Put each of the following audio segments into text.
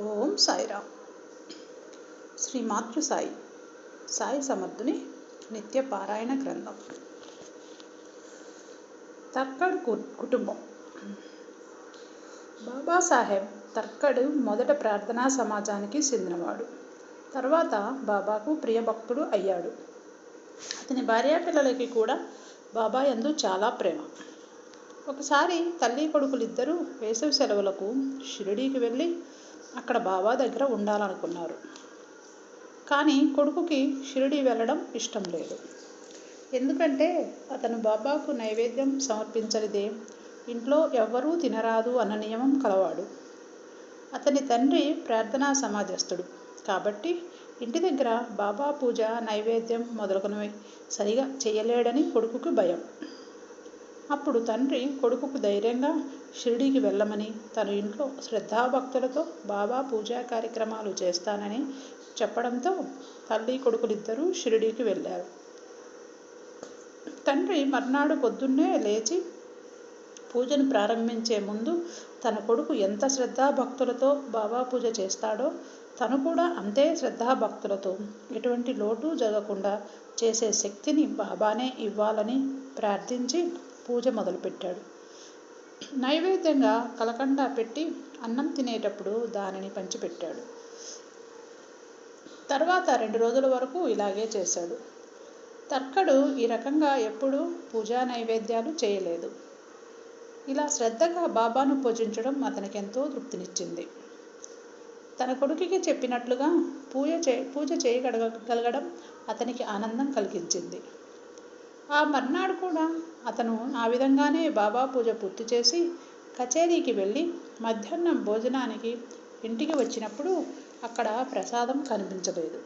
ఓం సాయిరామ్. శ్రీ మాతృ సాయి సాయి సమర్థుని నిత్య పారాయణ గ్రంథం. తర్కడ్ కుటుంబం. బాబాసాహెబ్ తర్కడ్ మొదట ప్రార్థనా సమాజానికి చెందినవాడు. తర్వాత బాబాకు ప్రియభక్తుడు అయ్యాడు. అతని భార్యాపిల్లలకి కూడా బాబా యందు చాలా ప్రేమ. ఒకసారి తల్లి కొడుకులిద్దరూ వేసవి సెలవులకు షిరిడీకి వెళ్ళి అక్కడ బాబా దగ్గర ఉండాలనుకున్నారు. కానీ కొడుకుకి షిరిడీ వెళ్ళడం ఇష్టం లేదు. ఎందుకంటే అతను బాబాకు నైవేద్యం సమర్పించనిదే ఇంట్లో ఎవ్వరూ తినరాదు అన్న నియమం కలవాడు. అతని తండ్రి ప్రార్థనా సమాజస్థుడు కాబట్టి ఇంటి దగ్గర బాబా పూజ నైవేద్యం మొదలగునవి సరిగా చేయలేడని కొడుకుకు భయం. అప్పుడు తండ్రి కొడుకుకు ధైర్యంగా షిరిడీకి వెళ్ళమని తన ఇంట్లో శ్రద్ధాభక్తులతో బాబా పూజా కార్యక్రమాలు చేస్తానని చెప్పడంతో తల్లి కొడుకులిద్దరూ షిరిడీకి వెళ్ళారు. తండ్రి మర్నాడు పొద్దున్నే లేచి పూజను ప్రారంభించే ముందు తన కొడుకు ఎంత శ్రద్ధాభక్తులతో బాబా పూజ చేస్తాడో తను కూడా అంతే శ్రద్ధాభక్తులతో ఎటువంటి లోటు జరగకుండా చేసే శక్తిని బాబానే ఇవ్వాలని ప్రార్థించి పూజ మొదలుపెట్టాడు. నైవేద్యంగా కలకండ పెట్టి అన్నం తినేటప్పుడు దానిని పంచిపెట్టాడు. తర్వాత రెండు రోజుల వరకు ఇలాగే చేశాడు. తర్కడు ఈ రకంగా ఎప్పుడూ పూజా నైవేద్యాలు చేయలేదు. ఇలా శ్రద్ధగా బాబాను పూజించడం అతనికి ఎంతో తృప్తినిచ్చింది. తన కొడుకుకి చెప్పినట్లుగా పూజ చే పూజ చేయగలగడం అతనికి ఆనందం కలిగించింది. ఆ మర్నాడు కూడా అతను ఆ విధంగానే బాబా పూజ పూర్తి చేసి కచేరీకి వెళ్ళి మధ్యాహ్నం భోజనానికి ఇంటికి వచ్చినప్పుడు అక్కడ ప్రసాదం కనిపించలేదు.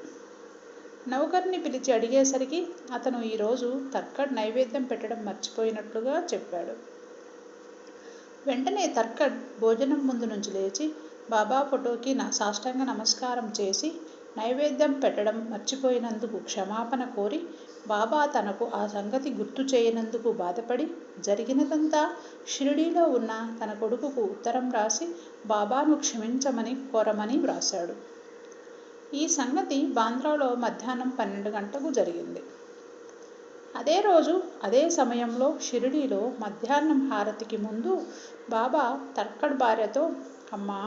నౌకర్ని పిలిచి అడిగేసరికి అతను ఈరోజు తర్కడ్ నైవేద్యం పెట్టడం మర్చిపోయినట్లుగా చెప్పాడు. వెంటనే తర్కడ్ భోజనం ముందు నుంచి లేచి బాబా ఫోటోకి నా సాష్టాంగ నమస్కారం చేసి నైవేద్యం పెట్టడం మర్చిపోయినందుకు క్షమాపణ కోరి బాబా తనకు ఆ సంగతి గుర్తు చేయనందుకు బాధపడి జరిగినదంతా షిరిడీలో ఉన్న తన కొడుకుకు ఉత్తరం రాసి బాబాను క్షమించమని కోరమని వ్రాశాడు. ఈ సంగతి బాంద్రాలో మధ్యాహ్నం పన్నెండు గంటకు జరిగింది. అదే రోజు అదే సమయంలో షిరిడీలో మధ్యాహ్నం హారతికి ముందు బాబా తర్కడ్ భార్యతో అమ్మా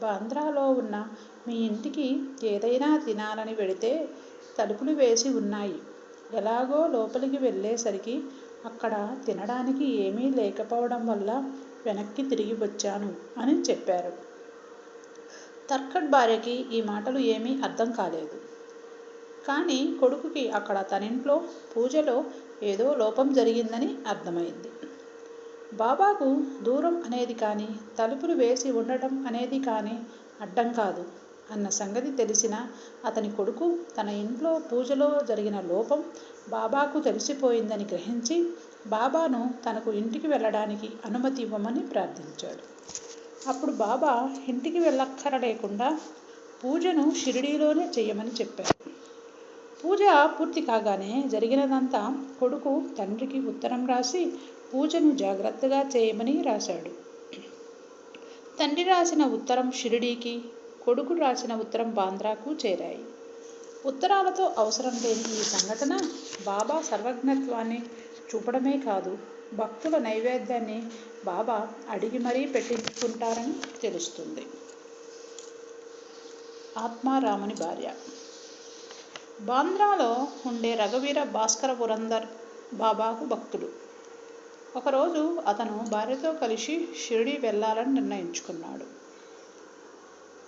బాంద్రాలో ఉన్న మీ ఇంటికి ఏదైనా తినాలని వెడితే తలుపులు వేసి ఉన్నాయి. ఎలాగో లోపలికి వెళ్ళేసరికి అక్కడ తినడానికి ఏమీ లేకపోవడం వల్ల వెనక్కి తిరిగి వచ్చాను అని చెప్పారు. తర్కట్ భార్యకి ఈ మాటలు ఏమీ అర్థం కాలేదు. కానీ కొడుకుకి అక్కడ తనింట్లో పూజలో ఏదో లోపం జరిగిందని అర్థమైంది. బాబాకు దూరం అనేది కానీ తలుపులు వేసి ఉండటం అనేది కానీ అడ్డం కాదు. అన్న సంగతి తెలిసిన అతని కొడుకు తన ఇంట్లో పూజలో జరిగిన లోపం బాబాకు తెలిసిపోయిందని గ్రహించి బాబాను తనకు ఇంటికి వెళ్ళడానికి అనుమతి ఇవ్వమని ప్రార్థించాడు. అప్పుడు బాబా ఇంటికి వెళ్ళక్కర లేకుండా పూజను షిరిడీలోనే చేయమని చెప్పారు పూజ పూర్తి కాగానే జరిగినదంతా కొడుకు తండ్రికి ఉత్తరం రాసి పూజను జాగ్రత్తగా చేయమని రాశాడు. తండ్రి రాసిన ఉత్తరం షిరిడీకి కొడుకు రాసిన ఉత్తరం బాంద్రాకు చేరాయి. ఉత్తరాలతో అవసరం లేని ఈ సంఘటన బాబా సర్వజ్ఞత్వాన్ని చూపడమే కాదు భక్తుల నైవేద్యాన్ని బాబా అడిగి మరీ పెట్టించుకుంటారని తెలుస్తుంది. ఆత్మారాముని భార్య. బాంద్రాలో ఉండే రఘువీర భాస్కర పురందర్ బాబాకు భక్తుడు. ఒకరోజు అతను భార్యతో కలిసి షిరిడి వెళ్ళాలని నిర్ణయించుకున్నాడు.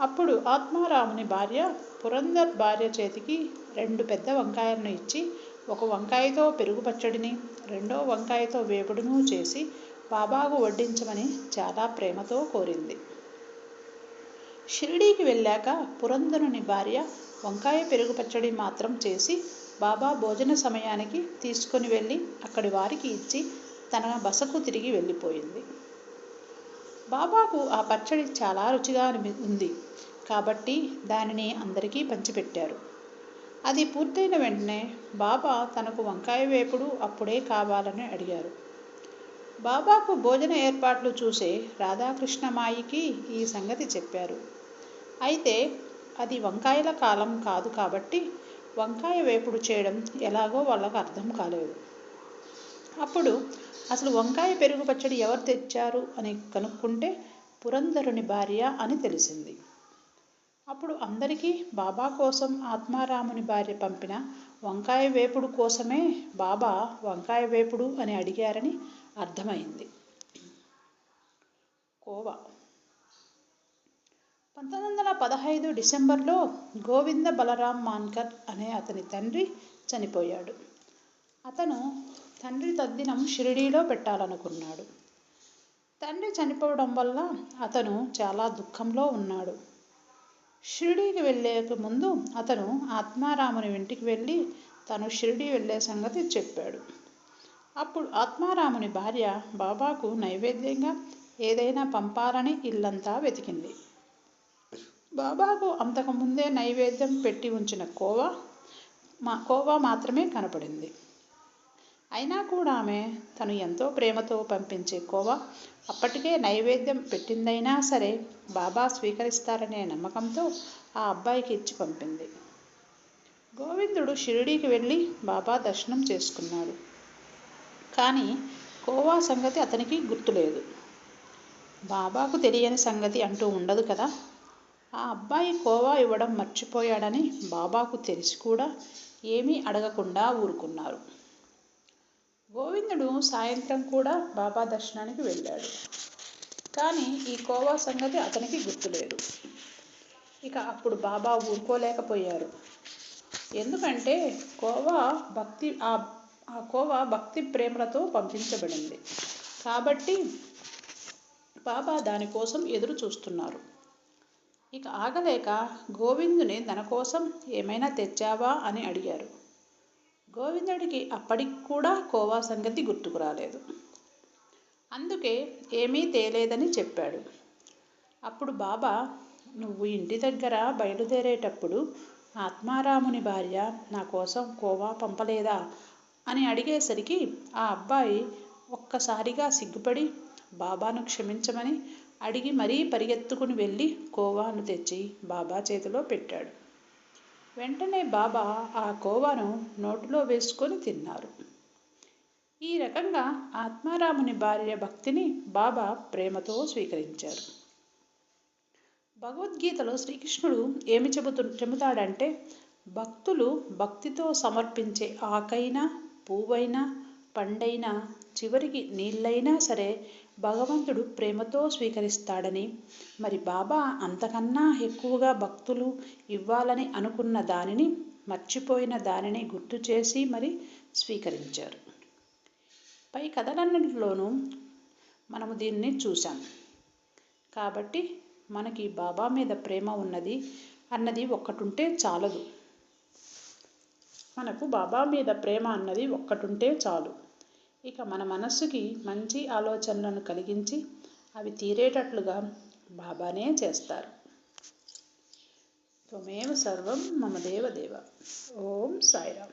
అప్పుడు ఆత్మారాముని భార్య పురందర్ భార్య చేతికి రెండు పెద్ద వంకాయలను ఇచ్చి ఒక వంకాయతో పెరుగు పచ్చడిని రెండో వంకాయతో వేపుడును చేసి బాబాకు వడ్డించమని చాలా ప్రేమతో కోరింది. షిరిడీకి వెళ్ళాక పురంధరుని భార్య వంకాయ పెరుగు పచ్చడి మాత్రం చేసి బాబా భోజన సమయానికి తీసుకొని వెళ్ళి అక్కడి వారికి ఇచ్చి తన బసకు తిరిగి వెళ్ళిపోయింది. బాబాకు ఆ పచ్చడి చాలా రుచిగా అనిపి ఉంది. కాబట్టి దానిని అందరికీ పంచిపెట్టారు. అది పూర్తయిన వెంటనే బాబా తనకు వంకాయ వేపుడు అప్పుడే కావాలని అడిగారు. బాబాకు భోజన ఏర్పాట్లు చూసే రాధాకృష్ణమాయికి ఈ సంగతి చెప్పారు. అయితే అది వంకాయల కాలం కాదు కాబట్టి వంకాయ వేపుడు చేయడం ఎలాగో వాళ్ళకు అర్థం కాలేదు. అప్పుడు అసలు వంకాయ పెరుగు పచ్చడి ఎవరు తెచ్చారు అని కనుక్కుంటే పురంధరుని భార్య అని తెలిసింది. అప్పుడు అందరికీ బాబా కోసం ఆత్మారాముని భార్య పంపిన వంకాయ వేపుడు కోసమే బాబా వంకాయ వేపుడు అని అడిగారని అర్థమైంది. కోవా పంతొమ్మిది వందల పదహైదు డిసెంబర్లో గోవింద బలరాం మాన్కర్ అనే అతని తండ్రి చనిపోయాడు. అతను తండ్రి తద్దినం షిరిడీలో పెట్టాలనుకున్నాడు. తండ్రి చనిపోవడం వల్ల అతను చాలా దుఃఖంలో ఉన్నాడు. షిరిడీకి వెళ్ళేక ముందు అతను ఆత్మారాముని ఇంటికి వెళ్ళి తను షిరిడీ వెళ్ళే సంగతి చెప్పాడు. అప్పుడు ఆత్మారాముని భార్య బాబాకు నైవేద్యంగా ఏదైనా పంపాలని ఇల్లంతా వెతికింది. బాబాకు అంతకుముందే నైవేద్యం పెట్టి ఉంచిన కోవా మా కోవా మాత్రమే కనపడింది. అయినా కూడా ఆమె తను ఎంతో ప్రేమతో పంపించే కోవా అప్పటికే నైవేద్యం పెట్టిందైనా సరే బాబా స్వీకరిస్తారనే నమ్మకంతో ఆ అబ్బాయికి ఇచ్చి పంపింది. గోవిందుడు షిరిడీకి వెళ్ళి బాబా దర్శనం చేసుకున్నాడు. కానీ కోవా సంగతి అతనికి గుర్తులేదు. బాబాకు తెలియని సంగతి అంటూ ఉండదు కదా. ఆ అబ్బాయి కోవా ఇవ్వడం మర్చిపోయాడని బాబాకు తెలిసి కూడా ఏమీ అడగకుండా ఊరుకున్నారు. గోవిందుడు సాయంత్రం కూడా బాబా దర్శనానికి వెళ్ళాడు. కానీ ఈ కోవా సంగతి అతనికి గుర్తులేదు. ఇక అప్పుడు బాబా ఊరుకోలేకపోయారు. ఎందుకంటే కోవా భక్తి ఆ ఆ కోవా భక్తి ప్రేమలతో పంపించబడింది. కాబట్టి బాబా దానికోసం ఎదురు చూస్తున్నారు. ఇక ఆగలేక గోవిందుని తన కోసం ఏమైనా తెచ్చావా అని అడిగారు. గోవిందుడికి అప్పటికి కూడా కోవా సంగతి గుర్తుకు రాలేదు. అందుకే ఏమీ తేలేదని చెప్పాడు. అప్పుడు బాబా నువ్వు ఇంటి దగ్గర బయలుదేరేటప్పుడు ఆత్మారాముని భార్య నా కోసం కోవా పంపలేదా? అని అడిగేసరికి ఆ అబ్బాయి ఒక్కసారిగా సిగ్గుపడి బాబాను క్షమించమని అడిగి మరీ పరిగెత్తుకుని వెళ్ళి కోవాను తెచ్చి బాబా చేతిలో పెట్టాడు. వెంటనే బాబా ఆ కోవాను నోటిలో వేసుకొని తిన్నారు. ఈ రకంగా ఆత్మారాముని భార్య భక్తిని బాబా ప్రేమతో స్వీకరించారు. భగవద్గీతలో శ్రీకృష్ణుడు ఏమి చెబుతు చెబుతాడంటే భక్తులు భక్తితో సమర్పించే ఆకైనా పువ్వైనా పండైనా చివరికి నీళ్ళైనా సరే భగవంతుడు ప్రేమతో స్వీకరిస్తాడని మరి బాబా అంతకన్నా ఎక్కువగా భక్తులు ఇవ్వాలని అనుకున్న దానిని మర్చిపోయిన దానిని గుర్తు చేసి మరి స్వీకరించారు. పై కథలన్నింటిలోనూ మనము దీన్ని చూసాం కాబట్టి మనకి బాబా మీద ప్రేమ ఉన్నది అన్నది ఒక్కటుంటే చాలదు. మనకు బాబా మీద ప్రేమ అన్నది ఒక్కటుంటే చాలు. ఇక మన మనస్సుకి మంచి ఆలోచనలను కలిగించి అవి తీరేటట్లుగా బాబానే చేస్తారు. త్వమేవ సర్వం మమ దేవ దేవ. ఓం సాయిరామ్.